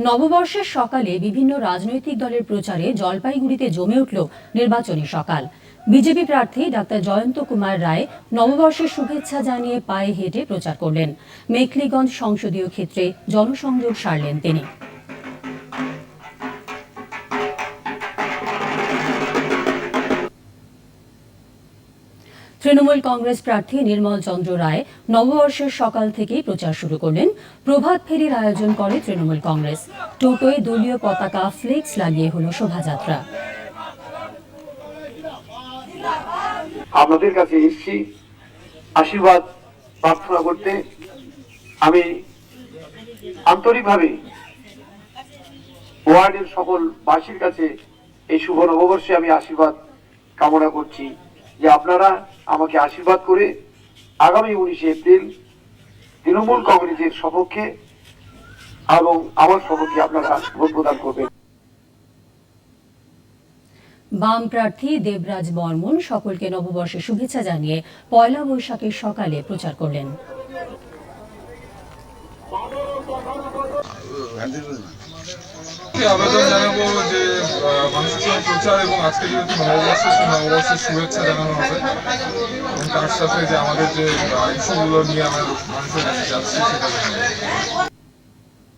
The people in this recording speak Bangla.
নববর্ষের সকালে বিভিন্ন রাজনৈতিক দলের প্রচারে জলপাইগুড়িতে জমে উঠল নির্বাচনী সকাল। বিজেপি প্রার্থী ডাক্তার জয়ন্ত কুমার রায় নববর্ষের শুভেচ্ছা জানিয়ে পায়ে হেঁটে প্রচার করলেন। মেখলিগঞ্জ সংসদীয় ক্ষেত্রে জনসংযোগ সারলেন তিনি। তৃণমূল কংগ্রেস প্রার্থী নির্মল চন্দ্র রায় নববর্ষের সকাল থেকেই প্রচার শুরু করলেন। প্রভাত ফেরির আয়োজন করে তৃণমূল কংগ্রেস। টোটোয় দলীয় পতাকা, ফ্লেক্স লাগিয়ে হল শোভাযাত্রা। আপনাদের কাছে এসছি। আশীর্বাদ, প্রার্থনা করতে আমি আন্তরিকভাবে ওয়ার্ডের সকল বাসীর কাছে এই শুভ নববর্ষে আমি আশীর্বাদ কামনা করছি। যে আপনারা আমাকে আশীর্বাদ করে আগামী উনিশে এপ্রিল তৃণমূল কংগ্রেসের সপক্ষে এবং আমার সপক্ষে আপনারা ভোট প্রদান করবেন। বাম প্রার্থী দেবরাজ বর্মন সকলকে নববর্ষের শুভেচ্ছা জানিয়ে পয়লা বৈশাখের সকালে প্রচার করলেন। আবেদন জানাব যে মানুষের প্রচার এবং আজকে যেহেতু নববর্ষ নববর্ষের শুভেচ্ছা জানানো হবে, এবং তার সাথে যে আমাদের যে ইস্যুগুলো নিয়ে আমরা মানুষের কাছে যাচ্ছি সেটা।